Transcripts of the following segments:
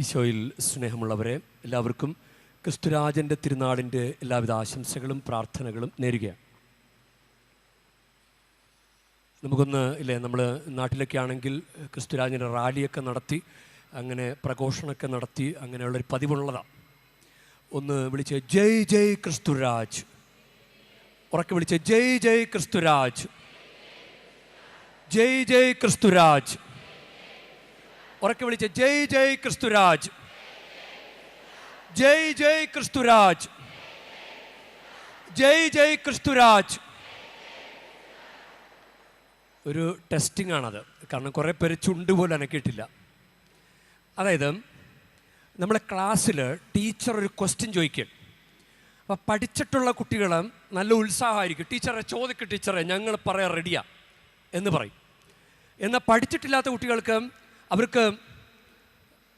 ഈശോയിൽ സ്നേഹമുള്ളവരെ എല്ലാവർക്കും ക്രിസ്തുരാജന്റെ തിരുനാളിന്റെ എല്ലാവിധ ആശംസകളും പ്രാർത്ഥനകളും നേരുകയാണ്. നമുക്കൊന്ന് ഇല്ലേ നമ്മൾ നാട്ടിലൊക്കെ ആണെങ്കിൽ ക്രിസ്തുരാജന്റെ റാലിയൊക്കെ നടത്തി അങ്ങനെ പ്രഘോഷണമൊക്കെ നടത്തി അങ്ങനെയുള്ളൊരു പതിവുള്ളതാണ് ഒന്ന് വിളിച്ച് ജയ് ജയ് ക്രിസ്തുരാജ്. ഉറക്കെ വിളിച്ച് ജയ് ജയ് ക്രിസ്തുരാജ്. ജയ് ജയ് ക്രിസ്തുരാജ്. ഉറക്കെ വിളിച്ച് ജയ് ജയ് ക്രിസ്തുരാജ്. ജയ് ജയ് ക്രിസ്തുരാജ്. ജയ് ജയ് ക്രിസ്തുരാജ്. ഒരു ടെസ്റ്റിംഗ് ആണത്. കാരണം കുറേ പേര് ചുണ്ട് പോലും അനക്കിയിട്ടില്ല. അതായത് നമ്മളെ ക്ലാസ്സിൽ ടീച്ചർ ഒരു ക്വസ്റ്റ്യൻ ചോദിക്കും. അപ്പോൾ പഠിച്ചിട്ടുള്ള കുട്ടികൾ നല്ല ഉത്സാഹമായിരിക്കും. ടീച്ചറെ ചോദിക്കും ടീച്ചറെ ഞങ്ങൾ പറയാൻ റെഡിയാ. എന്ന് പറയും. എന്നാൽ പഠിച്ചിട്ടില്ലാത്ത കുട്ടികൾക്ക് അവർക്ക്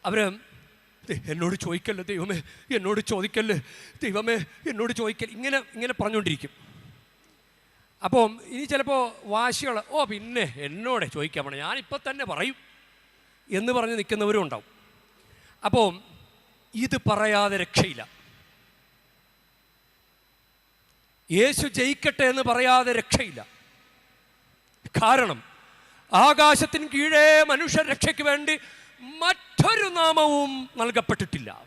അവർ എന്നോട് ചോദിക്കല്ലേ ദൈവമേ? എന്നോട് ചോദിക്കല്ലേ? ദൈവമേ എന്നോട് ചോദിക്കൽ ഇങ്ങനെ ഇങ്ങനെ പറഞ്ഞുകൊണ്ടിരിക്കും. അപ്പം ഇനി ചിലപ്പോൾ വാശികൾ ഓ പിന്നെ എന്നോടെ ചോദിക്കാൻ പറഞ്ഞു? ഞാനിപ്പോൾ തന്നെ പറയും എന്ന് പറഞ്ഞ് നിൽക്കുന്നവരും ഉണ്ടാവും. അപ്പോൾ ഇത് പറയാതെ രക്ഷയില്ല. യേശു ജയിക്കട്ടെ എന്ന് പറയാതെ രക്ഷയില്ല. കാരണം ആകാശത്തിന് കീഴേ മനുഷ്യ രക്ഷയ്ക്ക് വേണ്ടി മറ്റൊരു നാമവും നൽകപ്പെട്ടിട്ടില്ല.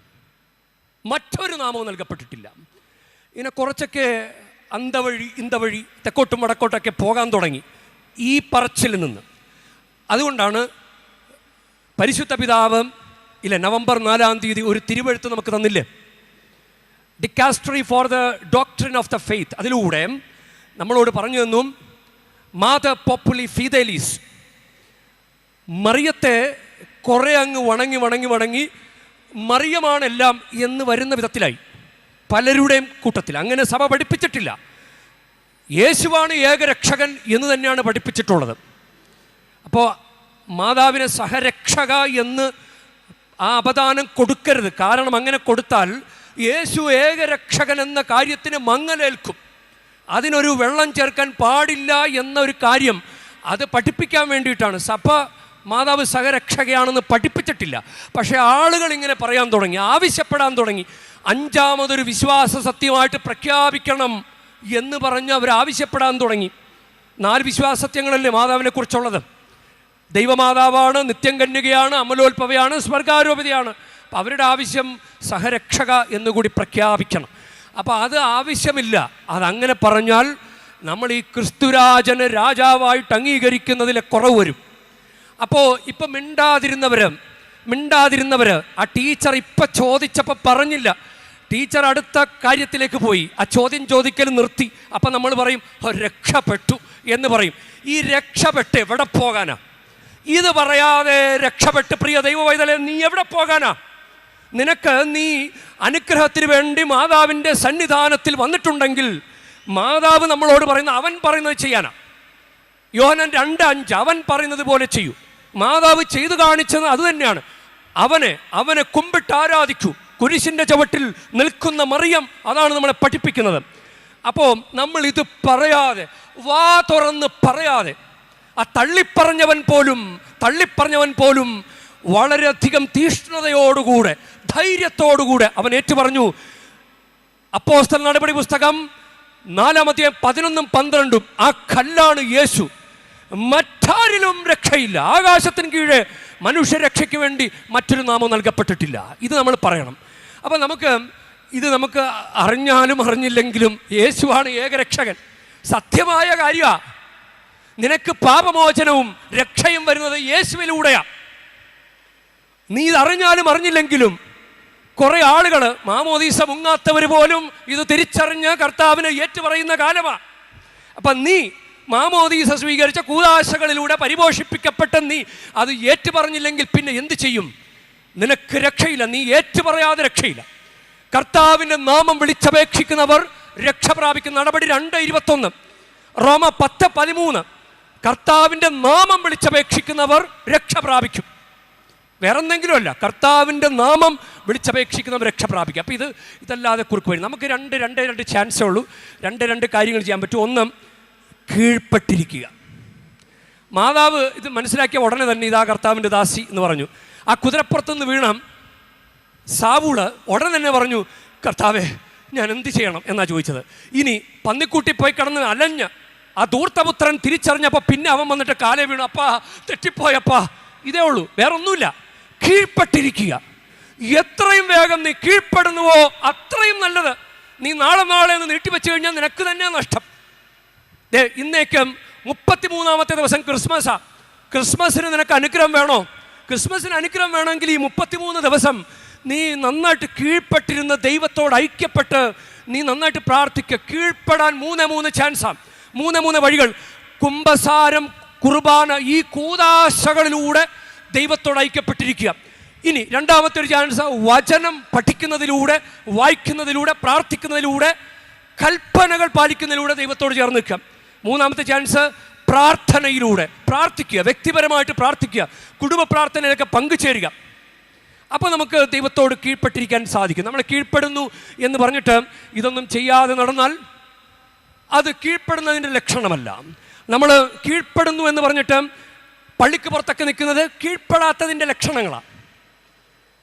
മറ്റൊരു നാമവും നൽകപ്പെട്ടിട്ടില്ല. ഇങ്ങനെ കുറച്ചൊക്കെ അന്തവഴി ഇന്തവഴി തെക്കോട്ടും വടക്കോട്ടൊക്കെ പോകാൻ തുടങ്ങി ഈ പറച്ചിൽ നിന്ന്. അതുകൊണ്ടാണ് പരിശുദ്ധ പിതാവ് ഇല്ല നവംബർ നാലാം തീയതി ഒരു തിരുവഴുത്ത് നമുക്ക് തന്നില്ലേ? Dicastery for the doctrine of the faith അതിലൂടെ നമ്മളോട് പറഞ്ഞു തന്നു മാത പോപ്പുലി ഫീതേലീസ് മറിയത്തെ കുറേ അങ്ങ് വണങ്ങി വണങ്ങി വണങ്ങി മറിയമാണെല്ലാം എന്ന് വരുന്ന വിധത്തിലായി പലരുടെയും കൂട്ടത്തിൽ അങ്ങനെ സഭ പഠിപ്പിച്ചിട്ടില്ല യേശുവാണ് ഏകരക്ഷകൻ എന്ന് തന്നെയാണ് പഠിപ്പിച്ചിട്ടുള്ളത് അപ്പോൾ മാതാവിനെ സഹരക്ഷക എന്ന് ആ അപദാനം കൊടുക്കരുത് കാരണം അങ്ങനെ കൊടുത്താൽ യേശു ഏകരക്ഷകൻ എന്ന കാര്യത്തിന് മങ്ങലേൽക്കും അതിനൊരു വെള്ളം ചേർക്കാൻ പാടില്ല എന്നൊരു കാര്യം അത് പഠിപ്പിക്കാൻ വേണ്ടിയിട്ടാണ്. സഭ മാതാവ് സഹരക്ഷകയാണെന്ന് പഠിപ്പിച്ചിട്ടില്ല. പക്ഷേ ആളുകൾ ഇങ്ങനെ പറയാൻ തുടങ്ങി ആവശ്യപ്പെടാൻ തുടങ്ങി. അഞ്ചാമതൊരു വിശ്വാസ സത്യമായിട്ട് പ്രഖ്യാപിക്കണം എന്ന് പറഞ്ഞ് അവർ ആവശ്യപ്പെടാൻ തുടങ്ങി. നാല് വിശ്വാസത്യങ്ങളല്ലേ മാതാവിനെ കുറിച്ചുള്ളത്? ദൈവമാതാവാണ് നിത്യം കന്യകയാണ് അമലോത്ഭവയാണ് സ്വർഗാരോപതിയാണ്. അവരുടെ ആവശ്യം സഹരക്ഷക എന്നുകൂടി പ്രഖ്യാപിക്കണം. അപ്പോൾ അത് ആവശ്യമില്ല. അതങ്ങനെ പറഞ്ഞാൽ നമ്മൾ ഈ ക്രിസ്തുരാജന് രാജാവായിട്ട് അംഗീകരിക്കുന്നതിലെ കുറവ് വരും. അപ്പോൾ ഇപ്പം മിണ്ടാതിരുന്നവർ മിണ്ടാതിരുന്നവർ ആ ടീച്ചർ ഇപ്പം ചോദിച്ചപ്പോൾ പറഞ്ഞില്ല. ടീച്ചർ അടുത്ത കാര്യത്തിലേക്ക് പോയി. ആ ചോദ്യം ചോദിക്കൽ നിർത്തി. അപ്പം നമ്മൾ പറയും രക്ഷപ്പെട്ടു എന്ന് പറയും. ഈ രക്ഷപ്പെട്ട് എവിടെ പോകാനാ? ഇത് പറയാതെ രക്ഷപ്പെട്ട് പ്രിയ ദൈവവൈതലെ നീ എവിടെ പോകാനാ? നിനക്ക് നീ അനുഗ്രഹത്തിന് വേണ്ടി മാതാവിന്റെ സന്നിധാനത്തിൽ വന്നിട്ടുണ്ടെങ്കിൽ മാതാവ് നമ്മളോട് പറയുന്ന അവൻ പറയുന്നത് ചെയ്യാനാ. യോഹനൻ രണ്ട് അഞ്ച് അവൻ പറയുന്നത് പോലെ ചെയ്യൂ. മാതാവ് ചെയ്തു കാണിച്ചത് അത് തന്നെയാണ്. അവനെ അവനെ കുമ്പിട്ട് ആരാധിക്കൂ. കുരിശിന്റെ ചവിട്ടിൽ നിൽക്കുന്ന മറിയം അതാണ് നമ്മളെ പഠിപ്പിക്കുന്നത്. അപ്പോൾ നമ്മൾ ഇത് പറയാതെ വാ തുറന്ന് പറയാതെ ആ തള്ളിപ്പറഞ്ഞവൻ പോലും തള്ളിപ്പറഞ്ഞവൻ പോലും വളരെയധികം തീഷ്ണതയോടുകൂടെ ധൈര്യത്തോടുകൂടെ അവൻ ഏറ്റുപറഞ്ഞു അപ്പോസ്തല നടപടി പുസ്തകം നാലാമത്തെ പതിനൊന്നും പന്ത്രണ്ടും ആ കല്ലാണ് യേശു. മറ്റാരിലും രക്ഷയില്ല. ആകാശത്തിന് കീഴെ മനുഷ്യരക്ഷയ്ക്ക് വേണ്ടി മറ്റൊരു നാമം നൽകപ്പെട്ടിട്ടില്ല. ഇത് നമ്മൾ പറയണം. അപ്പം നമുക്ക് ഇത് നമുക്ക് അറിഞ്ഞാലും അറിഞ്ഞില്ലെങ്കിലും യേശുവാണ് ഏകരക്ഷകൻ. സത്യമായ കാര്യമാണ് നിനക്ക് പാപമോചനവും രക്ഷയും വരുന്നത് യേശുവിലൂടെയാണ് നീ അറിഞ്ഞാലും അറിഞ്ഞില്ലെങ്കിലും കുറെ ആളുകൾ മാമോദീസ മുങ്ങാത്തവർ പോലും ഇത് തിരിച്ചറിഞ്ഞ് കർത്താവിനെ ഏറ്റുപറയുന്ന കാലമാണ് അപ്പം നീ മാമോദീസ സ്വീകരിച്ച കൂതാശകളിലൂടെ പരിപോഷിപ്പിക്കപ്പെട്ട നീ അത് ഏറ്റുപറഞ്ഞില്ലെങ്കിൽ പിന്നെ എന്ത് ചെയ്യും? നിനക്ക് രക്ഷയില്ല. നീ ഏറ്റുപറയാതെ രക്ഷയില്ല. കർത്താവിന്റെ നാമം വിളിച്ചപേക്ഷിക്കുന്നവർ രക്ഷ പ്രാപിക്കുന്ന നടപടി രണ്ട് ഇരുപത്തൊന്ന്. റോമ പത്ത് പതിമൂന്ന്. കർത്താവിന്റെ നാമം വിളിച്ചപേക്ഷിക്കുന്നവർ രക്ഷ പ്രാപിക്കും. വേറെ എന്തെങ്കിലുമല്ല കർത്താവിന്റെ നാമം വിളിച്ചപേക്ഷിക്കുന്നവർ രക്ഷ പ്രാപിക്കുക അപ്പോൾ ഇത് ഇതല്ലാതെ കുറുക്ക് വരും നമുക്ക് രണ്ട് രണ്ട് രണ്ട് ചാൻസേ ഉള്ളൂ. രണ്ട് രണ്ട് കാര്യങ്ങൾ ചെയ്യാൻ പറ്റും. ഒന്ന് കീഴ്പ്പെട്ടിരിക്കുക. മാതാവ് ഇത് മനസ്സിലാക്കിയ ഉടനെ തന്നെ ഇതാ കർത്താവിന്റെ ദാസി എന്ന് പറഞ്ഞു. ആ കുതിരപ്പുറത്തുനിന്ന് വീണ സാവൂൾ ഉടനെ തന്നെ പറഞ്ഞു കർത്താവേ ഞാൻ എന്ത് ചെയ്യണം? എന്നാണ് ചോദിച്ചത്. ഇനി പന്നിക്കൂട്ടി പോയി കിടന്ന് അലഞ്ഞ് ആ ധൂർത്തപുത്രൻ തിരിച്ചറിഞ്ഞപ്പോൾ പിന്നെ അവൻ വന്നിട്ട് കാലേ വീണു. അപ്പാ തെറ്റിപ്പോയപ്പാ. ഇതേ ഉള്ളൂ. വേറെ ഒന്നുമില്ല കീഴ്പ്പെട്ടിരിക്കുക. എത്രയും വേഗം നീ കീഴ്പ്പെടുന്നുവോ അത്രയും നല്ലത്. നീ നാളെ നാളെ എന്ന് നീട്ടിവെച്ച് കഴിഞ്ഞാൽ നിനക്ക് തന്നെ നഷ്ടം. ഇന്നേക്കും ഇന്നേക്കും മുപ്പത്തിമൂന്നാമത്തെ ദിവസം ക്രിസ്മസാ. ക്രിസ്മസിന് നിനക്ക് അനുഗ്രഹം വേണോ? ക്രിസ്മസിന് അനുഗ്രഹം വേണമെങ്കിൽ ഈ മുപ്പത്തിമൂന്ന് ദിവസം നീ നന്നായിട്ട് കീഴ്പ്പെട്ടിരുന്ന ദൈവത്തോട് ഐക്യപ്പെട്ട് നീ നന്നായിട്ട് പ്രാർത്ഥിക്കുക. കീഴ്പ്പെടാൻ മൂന്ന് മൂന്ന് ചാൻസാണ് മൂന്ന് മൂന്ന് വഴികൾ. കുംഭസാരം കുർബാന ഈ കൂതാശകളിലൂടെ ദൈവത്തോട് ഐക്യപ്പെട്ടിരിക്കുക. ഇനി രണ്ടാമത്തെ ഒരു ചാൻസ് വചനം പഠിക്കുന്നതിലൂടെ വായിക്കുന്നതിലൂടെ പ്രാർത്ഥിക്കുന്നതിലൂടെ കൽപ്പനകൾ പാലിക്കുന്നതിലൂടെ ദൈവത്തോട് ചേർന്ന് നിൽക്കാം മൂന്നാമത്തെ ചാൻസ് പ്രാർത്ഥനയിലൂടെ. പ്രാർത്ഥിക്കുക വ്യക്തിപരമായിട്ട് പ്രാർത്ഥിക്കുക കുടുംബ പ്രാർത്ഥനയിലൊക്കെ പങ്കുചേരുക. അപ്പോൾ നമുക്ക് ദൈവത്തോട് കീഴ്പ്പെട്ടിരിക്കാൻ സാധിക്കും. നമ്മൾ കീഴ്പ്പെടുന്നു എന്ന് പറഞ്ഞിട്ട് ഇതൊന്നും ചെയ്യാതെ നടന്നാൽ അത് കീഴ്പ്പെടുന്നതിന്റെ ലക്ഷണമല്ല. നമ്മൾ കീഴ്പ്പെടുന്നു എന്ന് പറഞ്ഞിട്ട് പള്ളിക്ക് പുറത്തൊക്കെ നിൽക്കുന്നത് കീഴ്പ്പെടാത്തതിന്റെ ലക്ഷണങ്ങളാണ്.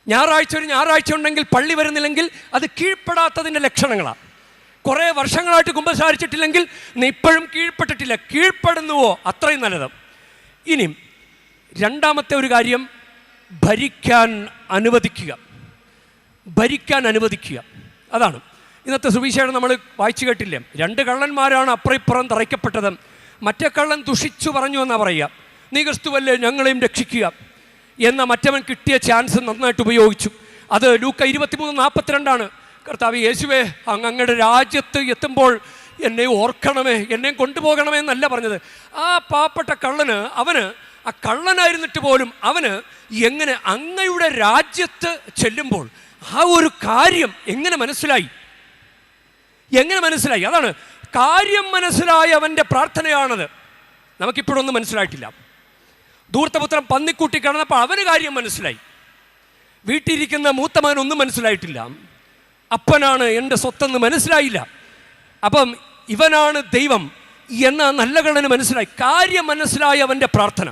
ഞായറാഴ്ച ഒരു ഞായറാഴ്ച ഉണ്ടെങ്കിൽ പള്ളി വരുന്നില്ലെങ്കിൽ അത് കീഴ്പ്പെടാത്തതിന്റെ ലക്ഷണങ്ങളാണ്. കുറേ വർഷങ്ങളായിട്ട് കുമ്പസാരിച്ചിട്ടില്ലെങ്കിൽ നീ ഇപ്പോഴും കീഴ്പ്പെട്ടിട്ടില്ല. കീഴ്പ്പെടുന്നുവോ? അത്രയും നല്ലത്. ഇനി രണ്ടാമത്തെ ഒരു കാര്യം ഭരിക്കാൻ അനുവദിക്കുക. ഭരിക്കാൻ അനുവദിക്കുക. അതാണ്. ഇന്നത്തെ സുവിശേഷം നമ്മൾ വായിച്ചു കേട്ടില്ലേ? രണ്ട് കള്ളന്മാരാണ് അപ്പുറം ഇപ്പുറം തറയ്ക്കപ്പെട്ടത്. മറ്റേ കള്ളൻ ദുഷിച്ചു പറഞ്ഞു എന്നാണ് പറയുക. നീ ക്രിസ്തുവല്ലേ ഞങ്ങളെയും രക്ഷിക്കുക? എന്ന മറ്റവൻ കിട്ടിയ ചാൻസ് നന്നായിട്ട് ഉപയോഗിച്ചു. അത് ലൂക്ക ഇരുപത്തിമൂന്ന് നാൽപ്പത്തിരണ്ടാണ് കർത്താവ് യേശുവേ അങ്ങ് അങ്ങയുടെ രാജ്യത്ത് എത്തുമ്പോൾ എന്നെ ഓർക്കണമേ എന്നെ കൊണ്ടുപോകണമേ എന്നല്ല പറഞ്ഞത്. ആ പാവപ്പെട്ട കള്ളന് അവന് ആ കള്ളനായിരുന്നിട്ട് പോലും അവന് എങ്ങനെ അങ്ങയുടെ രാജ്യത്ത് ചെല്ലുമ്പോൾ ആ ഒരു കാര്യം എങ്ങനെ മനസ്സിലായി? എങ്ങനെ മനസ്സിലായി? അതാണ് കാര്യം മനസ്സിലായ അവന്റെ പ്രാർത്ഥനയാണത്. നമുക്കിപ്പോഴൊന്നും മനസ്സിലായിട്ടില്ല. ധൂർത്തപുത്രൻ പന്നിക്കൂട്ടി കിടന്നപ്പോൾ അവന് കാര്യം മനസ്സിലായി. വീട്ടിലിരിക്കുന്ന മൂത്തമകൻ ഒന്നും മനസ്സിലായിട്ടില്ല. അപ്പനാണ് എന്റെ സ്വത്തെന്ന് മനസ്സിലായില്ല. അപ്പം ഇവനാണ് ദൈവം. എന്ന നല്ല കള്ളന് മനസ്സിലായി. കാര്യം മനസ്സിലായ അവന്റെ പ്രാർത്ഥന.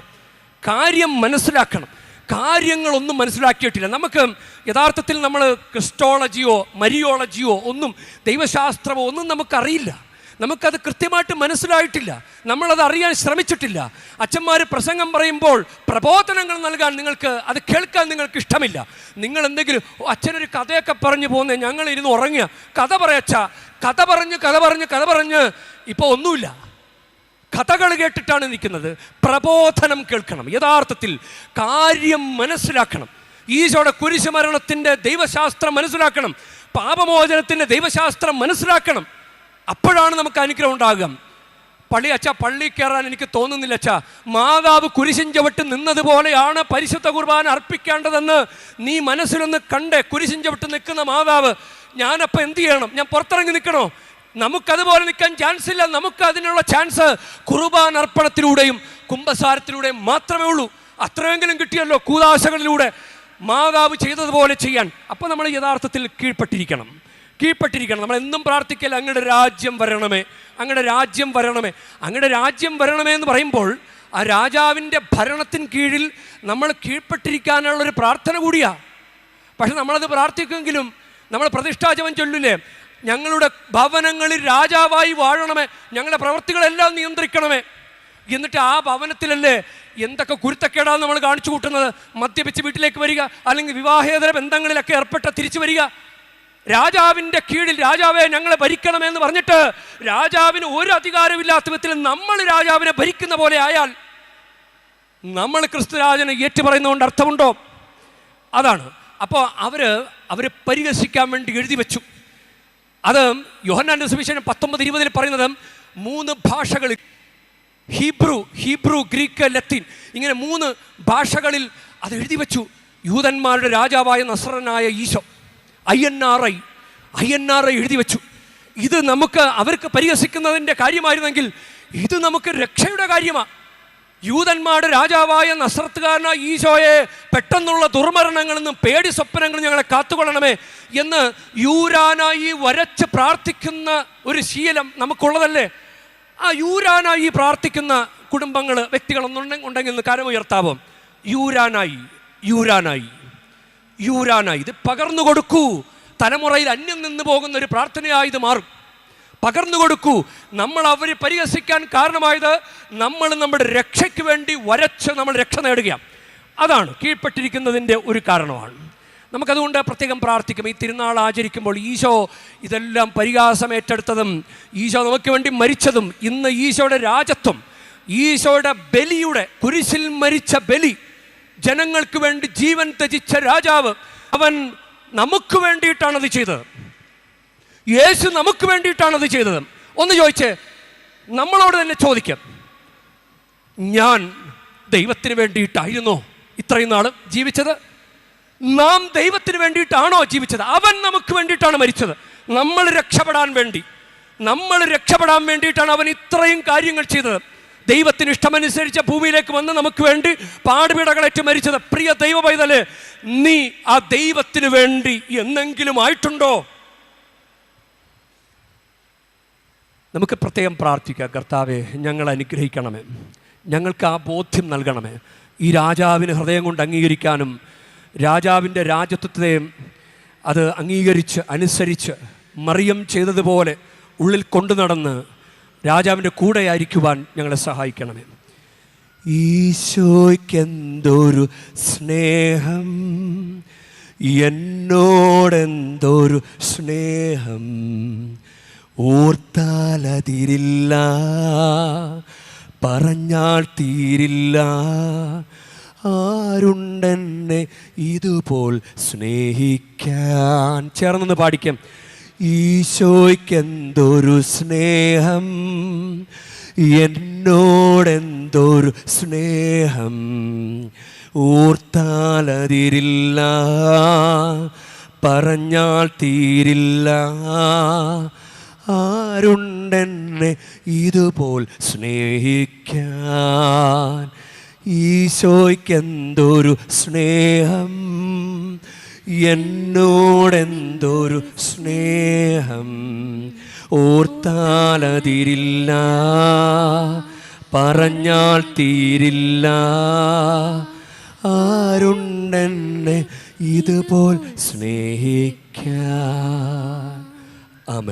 കാര്യം മനസ്സിലാക്കണം. കാര്യങ്ങളൊന്നും മനസ്സിലാക്കിയിട്ടില്ല. നമുക്ക് യഥാർത്ഥത്തിൽ നമ്മൾ ക്രിസ്റ്റോളജിയോ മരിയോളജിയോ ഒന്നും ദൈവശാസ്ത്രമോ ഒന്നും നമുക്കറിയില്ല. നമുക്കത് കൃത്യമായിട്ട് മനസ്സിലായിട്ടില്ല. നമ്മളത് അറിയാൻ ശ്രമിച്ചിട്ടില്ല. അച്ഛന്മാർ പ്രസംഗം പറയുമ്പോൾ പ്രബോധനങ്ങൾ നൽകാൻ നിങ്ങൾക്ക് അത് കേൾക്കാൻ നിങ്ങൾക്ക് ഇഷ്ടമില്ല. നിങ്ങൾ എന്തെങ്കിലും "ഓ, അച്ഛനൊരു കഥയൊക്കെ പറഞ്ഞു പോകുന്നത് ഞങ്ങൾ ഇരുന്ന് ഉറങ്ങിയ കഥ പറയച്ച കഥ പറഞ്ഞ് കഥ പറഞ്ഞ് കഥ പറഞ്ഞ് ഇപ്പോൾ ഒന്നുമില്ല. കഥകൾ കേട്ടിട്ടാണ് നിൽക്കുന്നത്. പ്രബോധനം കേൾക്കണം. യഥാർത്ഥത്തിൽ കാര്യം മനസ്സിലാക്കണം. ഈശോയുടെ കുരിശുമരണത്തിന്റെ ദൈവശാസ്ത്രം മനസ്സിലാക്കണം. പാപമോചനത്തിന്റെ ദൈവശാസ്ത്രം മനസ്സിലാക്കണം. അപ്പോഴാണ് നമുക്ക് അനുഗ്രഹം ഉണ്ടാകുക. പള്ളി അച്ഛ പള്ളി കയറാൻ എനിക്ക് തോന്നുന്നില്ല അച്ഛ. മാതാവ് കുരിശിൻ ചവിട്ട് നിന്നതുപോലെയാണ് പരിശുദ്ധ കുർബാന അർപ്പിക്കേണ്ടതെന്ന് നീ മനസ്സിലൊന്ന് കണ്ടേ. കുരിശിൻ ചവിട്ട് നിൽക്കുന്ന മാതാവ്. ഞാനപ്പോൾ എന്ത് ചെയ്യണം? ഞാൻ പുറത്തിറങ്ങി നിൽക്കണോ? നമുക്കതുപോലെ നിൽക്കാൻ ചാൻസ് ഇല്ല. നമുക്ക് അതിനുള്ള ചാൻസ് കുർബാൻ അർപ്പണത്തിലൂടെയും കുംഭസാരത്തിലൂടെയും മാത്രമേ ഉള്ളൂ. അത്രയെങ്കിലും കിട്ടിയല്ലോ കൂതാശകളിലൂടെ. മാതാവ് ചെയ്തതുപോലെ ചെയ്യാൻ. അപ്പോൾ നമ്മൾ യഥാർത്ഥത്തിൽ കീഴ്പ്പെട്ടിരിക്കണം. കീഴ്പ്പെട്ടിരിക്കണം. നമ്മൾ എന്നും പ്രാർത്ഥിക്കൽ അങ്ങയുടെ രാജ്യം വരണമേ അങ്ങയുടെ രാജ്യം വരണമേ. അങ്ങയുടെ രാജ്യം വരണമേ എന്ന് പറയുമ്പോൾ ആ രാജാവിന്റെ ഭരണത്തിന് കീഴിൽ നമ്മൾ കീഴ്പ്പെട്ടിരിക്കാനുള്ളൊരു പ്രാർത്ഥന കൂടിയാണ് പക്ഷെ നമ്മളത് പ്രാർത്ഥിക്കുമെങ്കിലും നമ്മൾ പ്രതിഷ്ഠാജവൻ ചൊല്ലില്ലേ ഞങ്ങളുടെ ഭവനങ്ങളിൽ രാജാവായി വാഴണമേ ഞങ്ങളുടെ പ്രവൃത്തികളെല്ലാം നിയന്ത്രിക്കണമേ. എന്നിട്ട് ആ ഭവനത്തിലല്ലേ എന്തൊക്കെ കുരുത്തക്കേടാണ് നമ്മൾ കാണിച്ചു കൂട്ടുന്നത്? മദ്യപിച്ച് വീട്ടിലേക്ക് വരിക അല്ലെങ്കിൽ വിവാഹേതര ബന്ധങ്ങളിലൊക്കെ ഏർപ്പെട്ട തിരിച്ചു വരിക. രാജാവിന്റെ കീഴിൽ രാജാവെ ഞങ്ങളെ ഭരിക്കണമെന്ന് പറഞ്ഞിട്ട് രാജാവിന് ഒരു അധികാരമില്ലാത്ത വിധത്തിൽ നമ്മൾ രാജാവിനെ ഭരിക്കുന്ന പോലെ ആയാൽ നമ്മൾ ക്രിസ്തുരാജനെ ഏറ്റുപറയുന്നതുകൊണ്ട് അർത്ഥമുണ്ടോ? അതാണ്. അപ്പോൾ അവർ അവർ പരിഹസിക്കാൻ വേണ്ടി എഴുതി വെച്ചു. അത് യോഹന്നാന്റെ സുവിശേഷം പത്തൊമ്പത് ഇരുപതിൽ പറയുന്നത് മൂന്ന് ഭാഷകളിൽ ഹീബ്രു ഹീബ്രു ഗ്രീക്ക് ലത്തീൻ ഇങ്ങനെ മൂന്ന് ഭാഷകളിൽ അത് എഴുതി വെച്ചു. യൂതന്മാരുടെ രാജാവായ നസ്രനായ Isho. I N R I I N R I എഴുതി വെച്ചു. ഇത് നമുക്ക് അവർക്ക് പരിഹസിക്കുന്നതിന്റെ കാര്യമായിരുന്നെങ്കിൽ ഇത് നമുക്ക് രക്ഷയുടെ കാര്യമാണ് യൂതന്മാരുടെ രാജാവായ നസ്രത്തുകാരനായ ഈശോയെ പെട്ടെന്നുള്ള ദുർമരണങ്ങളിൽ നിന്നും പേടി സ്വപ്നങ്ങൾ ഞങ്ങളെ കാത്തുകൊള്ളണമേ എന്ന് യൂരാനായി വരച്ച് പ്രാർത്ഥിക്കുന്ന ഒരു ശീലം നമുക്കുള്ളതല്ലേ? ആ യൂരാനായി പ്രാർത്ഥിക്കുന്ന കുടുംബങ്ങൾ വ്യക്തികളൊന്നുണ്ടെങ്കിൽ ഒന്ന് കരമുയർത്താവും? യൂരാനായി യൂരാനായി. യൂരാനായി ഇത് പകർന്നു കൊടുക്കൂ. തലമുറയിൽ അന്യം നിന്ന് പോകുന്ന ഒരു പ്രാർത്ഥനയായി ഇത് മാറും. പകർന്നു കൊടുക്കൂ. നമ്മൾ അവരെ പരിഹസിക്കാൻ കാരണമായത് നമ്മൾ നമ്മുടെ രക്ഷയ്ക്ക് വേണ്ടി വരച്ച് നമ്മൾ രക്ഷ നേടുകയാണ്. അതാണ് കീഴ്പ്പെട്ടിരിക്കുന്നതിന്റെ ഒരു കാരണമാണ്. നമുക്കതുകൊണ്ട് പ്രത്യേകം പ്രാർത്ഥിക്കും. ഈ തിരുനാൾ ആചരിക്കുമ്പോൾ ഈശോ ഇതെല്ലാം പരിഹാസം ഏറ്റെടുത്തതും ഈശോ നമുക്ക് വേണ്ടി മരിച്ചതും ഇന്ന് ഈശോയുടെ രാജത്വം ഈശോയുടെ ബലിയുടെ കുരിശിൽ മരിച്ച ബലി ജനങ്ങൾക്ക് വേണ്ടി ജീവൻ ത്യജിച്ച രാജാവ് അവൻ നമുക്ക് വേണ്ടിയിട്ടാണ് അത് ചെയ്തത്. യേശു നമുക്ക് വേണ്ടിയിട്ടാണ് അത് ചെയ്തത്. ഒന്ന് ചോദിച്ചേ നമ്മളോട് തന്നെ ചോദിക്കാം. ഞാൻ ദൈവത്തിന് വേണ്ടിയിട്ടായിരുന്നോ ഇത്രയും നാൾ ജീവിച്ചത്? നാം ദൈവത്തിന് വേണ്ടിയിട്ടാണോ ജീവിച്ചത്? അവൻ നമുക്ക് വേണ്ടിയിട്ടാണ് മരിച്ചത്. നമ്മൾ രക്ഷപ്പെടാൻ വേണ്ടി. നമ്മൾ രക്ഷപ്പെടാൻ വേണ്ടിയിട്ടാണ് അവൻ ഇത്രയും കാര്യങ്ങൾ ചെയ്തത്. ദൈവത്തിന് ഇഷ്ടമനുസരിച്ച ഭൂമിയിലേക്ക് വന്ന് നമുക്ക് വേണ്ടി പാടുപീടകളേറ്റ് മരിച്ചത്. പ്രിയ ദൈവ പൈതൽ നീ ആ ദൈവത്തിന് വേണ്ടി എന്നെങ്കിലും ആയിട്ടുണ്ടോ? നമുക്ക് പ്രത്യേകം പ്രാർത്ഥിക്കാം. കർത്താവെ ഞങ്ങൾ അനുഗ്രഹിക്കണമേ. ഞങ്ങൾക്ക് ആ ബോധ്യം നൽകണമേ. ഈ രാജാവിന് ഹൃദയം കൊണ്ട് അംഗീകരിക്കാനും രാജാവിന്റെ രാജത്വത്തെയും അത് അംഗീകരിച്ച് അനുസരിച്ച് മറിയം ചെയ്തതുപോലെ ഉള്ളിൽ കൊണ്ടു നടന്ന് രാജാവിന്റെ കൂടെ ആയിരിക്കുവാൻ ഞങ്ങളെ സഹായിക്കണമേ. ഈശോയ്ക്കെന്തൊരു സ്നേഹം. എന്നോടെന്തൊരു സ്നേഹം. ഓർത്താലതിരില്ല പറഞ്ഞാൽ തീരില്ല. ആരുണ്ടെന്നെ ഇതുപോൽ സ്നേഹിക്കാൻ. ചേർന്നൊന്ന് പാടിക്കാം. ഈശോയ്ക്കെന്തൊരു സ്നേഹം? എന്നോടെന്തൊരു സ്നേഹം? ഓർത്താലതിരില്ല പറഞ്ഞാൽ തീരില്ല. ആരുണ്ടെന്നെ ഇതുപോൽ സ്നേഹിക്കാൻ? ഈശോയ്ക്കെന്തൊരു സ്നേഹം? എന്നോടെന്തൊരു സ്നേഹം? ഓർത്താലതിരില്ല. പറഞ്ഞാൽ തീരില്ല. ആരുണ്ടെന്നെ ഇതുപോൽ സ്നേഹിക്ക ആമേൻ.